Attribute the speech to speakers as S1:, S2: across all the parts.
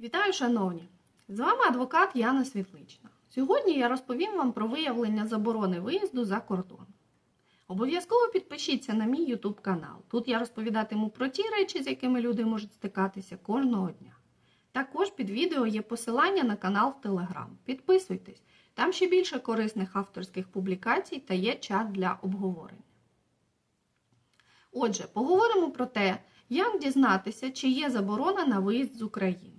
S1: Вітаю, шановні! З вами адвокат Яна Світлична. Сьогодні я розповім вам про виявлення заборони виїзду за кордон. Обов'язково підпишіться на мій YouTube канал. Тут я розповідатиму про ті речі, з якими люди можуть стикатися кожного дня. Також під відео є посилання на канал в Telegram. Підписуйтесь, там ще більше корисних авторських публікацій та є чат для обговорення. Отже, поговоримо про те, як дізнатися, чи є заборона на виїзд з України.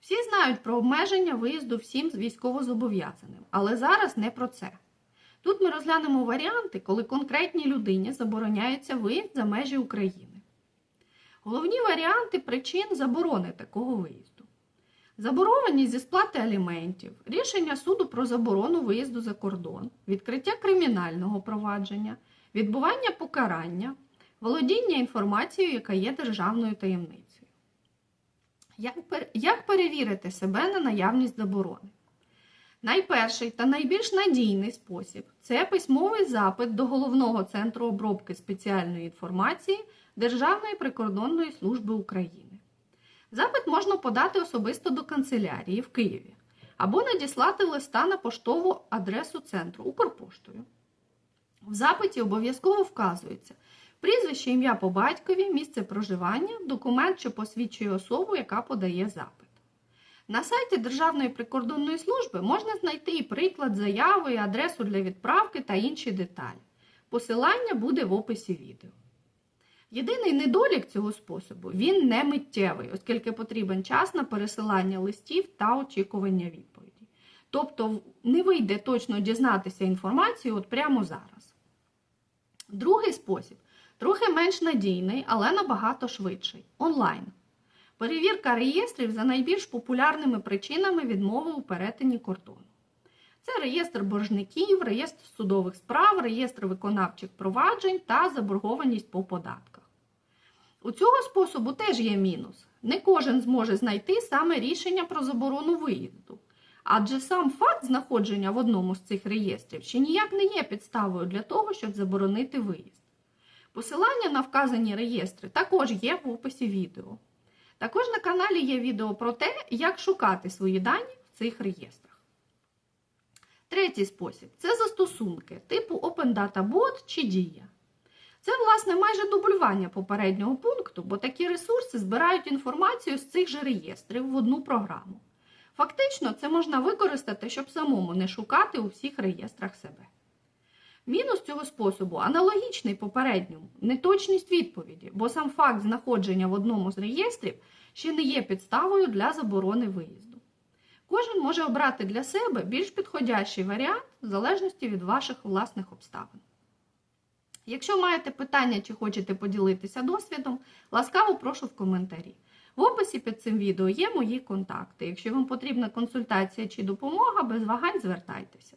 S1: Всі знають про обмеження виїзду всім з військовозобов'язаним, але зараз не про це. Тут ми розглянемо варіанти, коли конкретній людині забороняється виїзд за межі України. Головні варіанти причин заборони такого виїзду. Заборованість зі сплати аліментів, рішення суду про заборону виїзду за кордон, відкриття кримінального провадження, відбування покарання, володіння інформацією, яка є державною таємницею. Як, перевірити себе на наявність заборони? Найперший та найбільш надійний спосіб це письмовий запит до Головного центру обробки спеціальної інформації Державної прикордонної служби України. Запит можна подати особисто до канцелярії в Києві або надіслати листа на поштову адресу центру Укрпоштою. В запиті обов'язково вказується прізвище, ім'я по батькові, місце проживання, документ, що посвідчує особу, яка подає запит. На сайті Державної прикордонної служби можна знайти і приклад заяви, і адресу для відправки та інші деталі. Посилання буде в описі відео. Єдиний недолік цього способу він не миттєвий, оскільки потрібен час на пересилання листів та очікування відповіді. Тобто не вийде точно дізнатися інформацію от прямо зараз. Другий спосіб трохи менш надійний, але набагато швидший онлайн. Перевірка реєстрів за найбільш популярними причинами відмови у перетині кордону. Це реєстр боржників, реєстр судових справ, реєстр виконавчих проваджень та заборгованість по податках. У цього способу теж є мінус. Не кожен зможе знайти саме рішення про заборону виїзду, адже сам факт знаходження в одному з цих реєстрів ще ніяк не є підставою для того, щоб заборонити виїзд. Посилання на вказані реєстри також є в описі відео. Також на каналі є відео про те, як шукати свої дані в цих реєстрах. Третій спосіб це застосунки типу Open Data Bot чи Дія. Це, власне, майже дублювання попереднього пункту, бо такі ресурси збирають інформацію з цих же реєстрів в одну програму. Фактично, це можна використати, щоб самому не шукати у всіх реєстрах себе. Мінус цього способу аналогічний попередньому неточність відповіді, бо сам факт знаходження в одному з реєстрів ще не є підставою для заборони виїзду. Кожен може обрати для себе більш підходящий варіант в залежності від ваших власних обставин. Якщо маєте питання чи хочете поділитися досвідом, ласкаво прошу в коментарі. В описі під цим відео є мої контакти. Якщо вам потрібна консультація чи допомога, без вагань звертайтеся.